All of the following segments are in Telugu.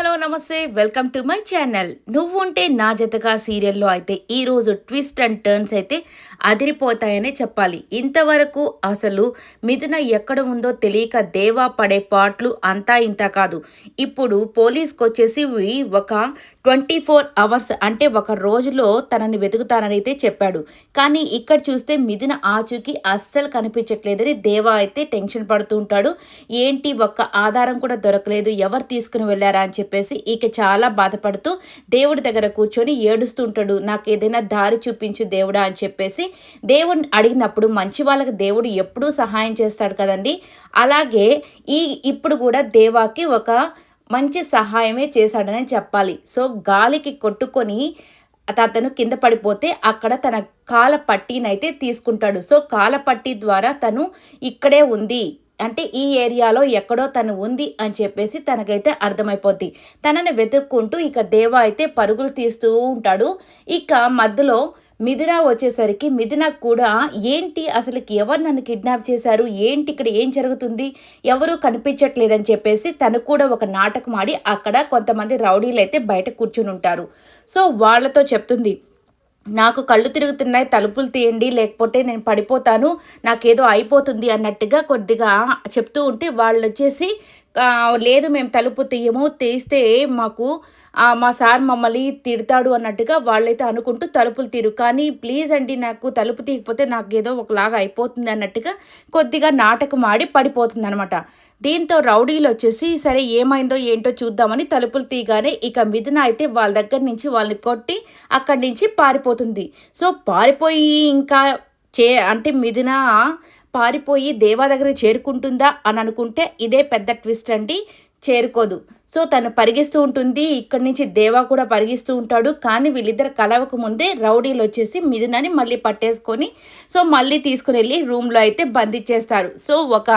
హలో నమస్తే. Welcome to my channel. నువ్వుంటే నా జతగా సీరియల్లో అయితే ఈరోజు ట్విస్ట్ అండ్ టర్న్స్ అయితే అదిరిపోతాయనే చెప్పాలి. ఇంతవరకు అసలు మిథున ఎక్కడ ఉందో తెలియక దేవా పడే పాటలు అంతా ఇంత కాదు. ఇప్పుడు పోలీస్కి వచ్చేసి ఒక ట్వంటీ ఫోర్ అవర్స్ అంటే ఒక రోజులో తనని వెతుకుతానని అయితే చెప్పాడు. కానీ ఇక్కడ చూస్తే మిథున ఆచూకి అస్సలు కనిపించట్లేదని దేవా అయితే టెన్షన్ పడుతూ ఉంటాడు. ఏంటి ఒక్క ఆధారం కూడా దొరకలేదు. ఎవరు తీసుకుని వెళ్ళారా అని చెప్పేసి ఇక చాలా బాధపడుతూ దేవుడి దగ్గర కూర్చొని ఏడుస్తూ ఉంటాడు నాకు ఏదైనా దారి చూపించు దేవుడా అని చెప్పేసి దేవుడిని అడిగినప్పుడు మంచి వాళ్ళకి దేవుడు ఎప్పుడూ సహాయం చేస్తాడు కదండి. అలాగే ఈ ఇప్పుడు కూడా దేవాకి ఒక మంచి సహాయమే చేశాడని చెప్పాలి. సో గాలికి కొట్టుకొని అతను కింద పడిపోతే అక్కడ తన కాల పట్టీనైతే తీసుకుంటాడు. సో కాల పట్టీ ద్వారా తను ఇక్కడే ఉంది. అంటే ఈ ఏరియాలో ఎక్కడో తను ఉంది అని చెప్పేసి తనకైతే అర్థమైపోద్ది. తనని వెతుక్కుంటూ ఇక దేవ అయితే పరుగులు తీస్తూ ఉంటాడు. ఇక మధ్యలో మిథున వచ్చేసరికి మిథున కూడా ఏంటి అసలుకి ఎవరు నన్ను కిడ్నాప్ చేశారు? ఏంటి ఇక్కడ ఏం జరుగుతుంది? ఎవరు కనిపించట్లేదని చెప్పేసి తను కూడా ఒక నాటకం ఆడి అక్కడ కొంతమంది రౌడీలు అయితే బయట కూర్చుని ఉంటారు. సో వాళ్ళతో చెప్తుంది నాకు కళ్ళు తిరుగుతున్నాయి తలుపులు తీయండి లేకపోతే నేను పడిపోతాను నాకేదో అయిపోతుంది అన్నట్టుగా కొద్దిగా చెప్తూ ఉంటే వాళ్ళు వచ్చేసి లేదు మేము తలుపు తీయము తీస్తే మాకు మా సార్ మమ్మల్ని తిడతాడు అన్నట్టుగా వాళ్ళైతే అనుకుంటూ తలుపులు తీరు. కానీ ప్లీజ్ అండి నాకు తలుపు తీయకపోతే నాకు ఏదో ఒకలాగా అయిపోతుంది అన్నట్టుగా కొద్దిగా నాటకం ఆడి పడిపోతుంది అనమాట దీంతో రౌడీలు వచ్చేసి సరే ఏమైందో ఏంటో చూద్దామని తలుపులు తీయగానే ఇక మిథున అయితే వాళ్ళ దగ్గర నుంచి వాళ్ళని కొట్టి అక్కడి నుంచి పారిపోతుంది. సో పారిపోయి ఇంకా చే అంటే మిథున పారిపోయి దేవా దగ్గర చేరుకుంటుందా అని అనుకుంటే ఇదే పెద్ద ట్విస్ట్ అండి. చేరుకోదు. సో తను పరిగిస్తూ ఉంటుంది. ఇక్కడి నుంచి దేవా కూడా పరిగిస్తూ ఉంటాడు. కానీ వీళ్ళిద్దరు కలవక ముందే రౌడీలు వచ్చేసి మిథునని మళ్ళీ పట్టేసుకొని సో మళ్ళీ తీసుకుని వెళ్ళి రూమ్లో అయితే బంధించేస్తారు. సో ఒక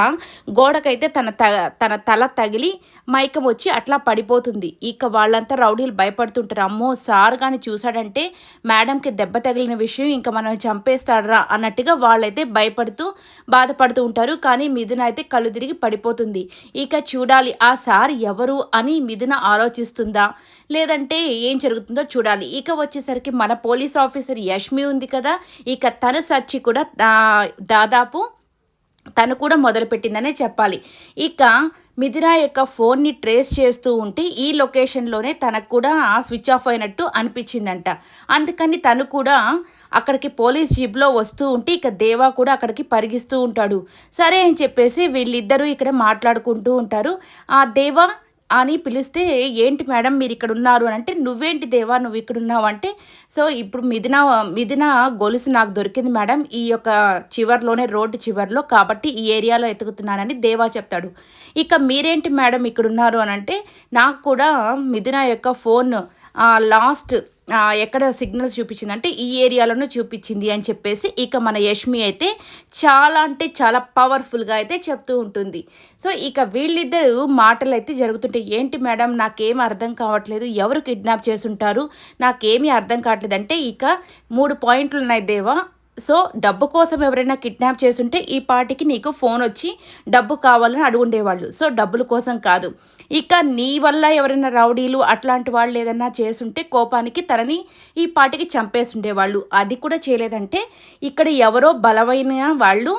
గోడకైతే తన త తన తల తగిలి మైకం వచ్చి అట్లా పడిపోతుంది. ఇక వాళ్ళంతా రౌడీలు భయపడుతుంటారు. అమ్మో సార్ కానీ చూసాడంటే మేడంకి దెబ్బ తగిలిన విషయం ఇంకా మనం చంపేస్తాడరా అన్నట్టుగా వాళ్ళైతే భయపడుతూ బాధపడుతూ ఉంటారు. కానీ మిథున అయితే కళ్ళు తిరిగి పడిపోతుంది. ఇక చూడాలి ఆ సార్ ఎవరు అని అని మిథున ఆలోచిస్తుందా? లేదంటే ఏం జరుగుతుందో చూడాలి. ఇక వచ్చేసరికి మన పోలీస్ ఆఫీసర్ యష్మి ఉంది కదా ఇక తన సర్చి కూడా దాదాపు తను కూడా మొదలుపెట్టిందనే చెప్పాలి. ఇక మిథున యొక్క ఫోన్ని ట్రేస్ చేస్తూ ఉంటే ఈ లొకేషన్లోనే తనకు కూడా స్విచ్ ఆఫ్ అయినట్టు అనిపించిందంట. అందుకని తను కూడా అక్కడికి పోలీస్ జీప్లో వస్తూ ఉంటే ఇక దేవా కూడా అక్కడికి పరిగిస్తూ ఉంటాడు. సరే అని చెప్పేసి వీళ్ళిద్దరూ ఇక్కడ మాట్లాడుకుంటూ ఉంటారు. ఆ దేవా అని పిలిస్తే ఏంటి మేడం మీరు ఇక్కడ ఉన్నారు అని అంటే నువ్వేంటి దేవా నువ్వు ఇక్కడ ఉన్నావు అంటే సో ఇప్పుడు మిథున మిథున గొలుసు నాకు దొరికింది మేడం. ఈ యొక్క చివర్లోనే రోడ్డు చివరిలో కాబట్టి ఈ ఏరియాలో ఎతుకుతున్నానని దేవా చెప్తాడు. ఇక మీరేంటి మేడం ఇక్కడ ఉన్నారు అని అంటే నాకు కూడా మిథున యొక్క ఫోన్ లాస్ట్ ఎక్కడ సిగ్నల్స్ చూపించిందంటే ఈ ఏరియాలోనూ చూపించింది అని చెప్పేసి ఇక మన యష్మి అయితే చాలా అంటే చాలా పవర్ఫుల్గా అయితే చెప్తూ ఉంటుంది. సో ఇక వీళ్ళిద్దరు మాటలు అయితే జరుగుతుంటాయి ఏంటి మేడం నాకేం అర్థం కావట్లేదు ఎవరు కిడ్నాప్ చేసుంటారు నాకేమీ అర్థం కావట్లేదు అంటే ఇక మూడు పాయింట్లు ఉన్నాయి దేవా. సో డబ్బు కోసం ఎవరైనా కిడ్నాప్ చేసుంటే ఈ పాటికి నీకు ఫోన్ వచ్చి డబ్బు కావాలని అడుగుండేవాళ్ళు. సో డబ్బుల కోసం కాదు. ఇక నీ వల్ల ఎవరైనా రౌడీలు అట్లాంటి వాళ్ళు ఏదన్నా చేసుంటే కోపానికి తనని ఈ పాటికి చంపేసుండేవాళ్ళు అది కూడా చేయలేదంటే ఇక్కడ ఎవరో బలమైన వాళ్ళు.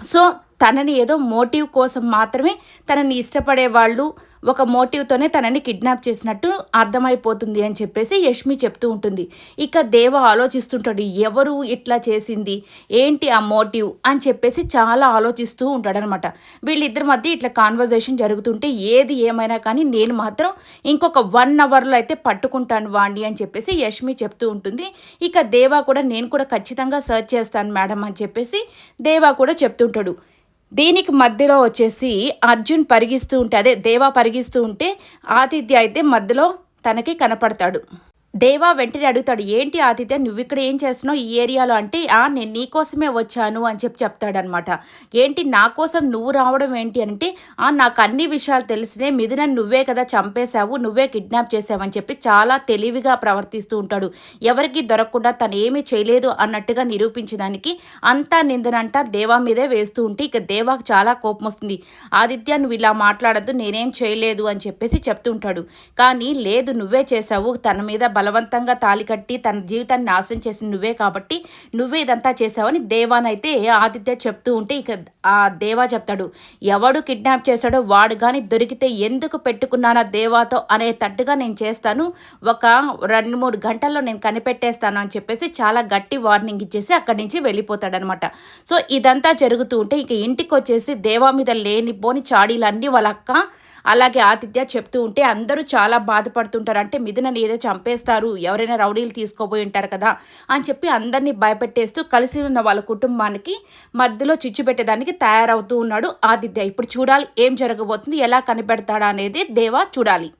సో తనని ఏదో మోటివ్ కోసం మాత్రమే తనని ఇష్టపడే వాళ్ళు ఒక మోటివ్తోనే తనని కిడ్నాప్ చేసినట్టు అర్థమైపోతుంది అని చెప్పేసి యష్మి చెప్తూ ఉంటుంది. ఇక దేవ ఆలోచిస్తుంటాడు ఎవరు ఇట్లా చేసింది? ఏంటి ఆ మోటివ్? అని చెప్పేసి చాలా ఆలోచిస్తూ ఉంటాడనమాట. వీళ్ళిద్దరి మధ్య ఇట్లా కాన్వర్జేషన్ జరుగుతుంటే ఏది ఏమైనా కానీ నేను మాత్రం ఇంకొక వన్ అవర్లో అయితే పట్టుకుంటాను వాణ్ణి అని చెప్పేసి యష్మి చెప్తూ ఉంటుంది. ఇక దేవా కూడా నేను కూడా ఖచ్చితంగా సర్చ్ చేస్తాను మేడం అని చెప్పేసి దేవా కూడా చెప్తుంటాడు. దీనికి మధ్యలో వచ్చేసి అర్జున్ పరిగిస్తూ ఉంటే అదే దేవా పరిగిస్తూ ఉంటే ఆతిథ్య అయితే మధ్యలో తనకి కనపడతాడు. దేవా వెంటనే అడుగుతాడు ఏంటి ఆదిత్య నువ్వు ఇక్కడ ఏం చేస్తున్నావు? ఈ ఏరియాలో అంటే ఆ నేను నీ కోసమే వచ్చాను అని చెప్పి చెప్తాడనమాట. ఏంటి నా కోసం నువ్వు రావడం ఏంటి? అంటే ఆ నాకు అన్ని విషయాలు తెలిసినే మిథున నువ్వే కదా చంపేశావు నువ్వే కిడ్నాప్ చేసావని చెప్పి చాలా తెలివిగా ప్రవర్తిస్తూ ఉంటాడు. ఎవరికి దొరకకుండా తను ఏమీ చేయలేదు అన్నట్టుగా నిరూపించడానికి అంతా నిందనంట దేవా మీదే వేస్తూ ఉంటే ఇక దేవాకు చాలా కోపం వస్తుంది. ఆదిత్య నువ్వు ఇలా మాట్లాడద్దు నేనేం చేయలేదు అని చెప్పేసి చెప్తుంటాడు కానీ లేదు నువ్వే చేసావు తన మీద బలవంతంగా తాలి కట్టి తన జీవితాన్ని నాశనం చేసి నువ్వే కాబట్టి నువ్వే ఇదంతా చేసావని దేవానైతే ఆదిత్య చెప్తూ ఉంటే ఇక ఆ దేవా చెప్తాడు ఎవడు కిడ్నాప్ చేశాడో వాడు కానీ దొరికితే ఎందుకు పెట్టుకున్నానా దేవాతో అనే తట్టుగా నేను చేస్తాను. ఒక రెండు మూడు గంటల్లో నేను కనిపెట్టేస్తాను అని చెప్పేసి చాలా గట్టి వార్నింగ్ ఇచ్చేసి అక్కడి నుంచి వెళ్ళిపోతాడనమాట. సో ఇదంతా జరుగుతూ ఉంటే ఇక ఇంటికి వచ్చేసి దేవా మీద లేనిపోని చాడీలన్నీ వాళ్ళ అక్క అలాగే ఆతిథ్య చెప్తూ ఉంటే అందరూ చాలా బాధపడుతుంటారు. అంటే మిథునని ఏదో చంపేస్తారు ఎవరైనా రౌడీలు తీసుకోబోయి ఉంటారు కదా అని చెప్పి అందరినీ భయపెట్టేస్తూ కలిసి ఉన్న వాళ్ళ కుటుంబానికి మధ్యలో చిచ్చు పెట్టేదానికి తయారవుతూ ఉన్నాడు ఆదిత్య. ఇప్పుడు చూడాలి ఏం జరగబోతుంది ఎలా కనిపెడతాడా అనేది దేవా చూడాలి.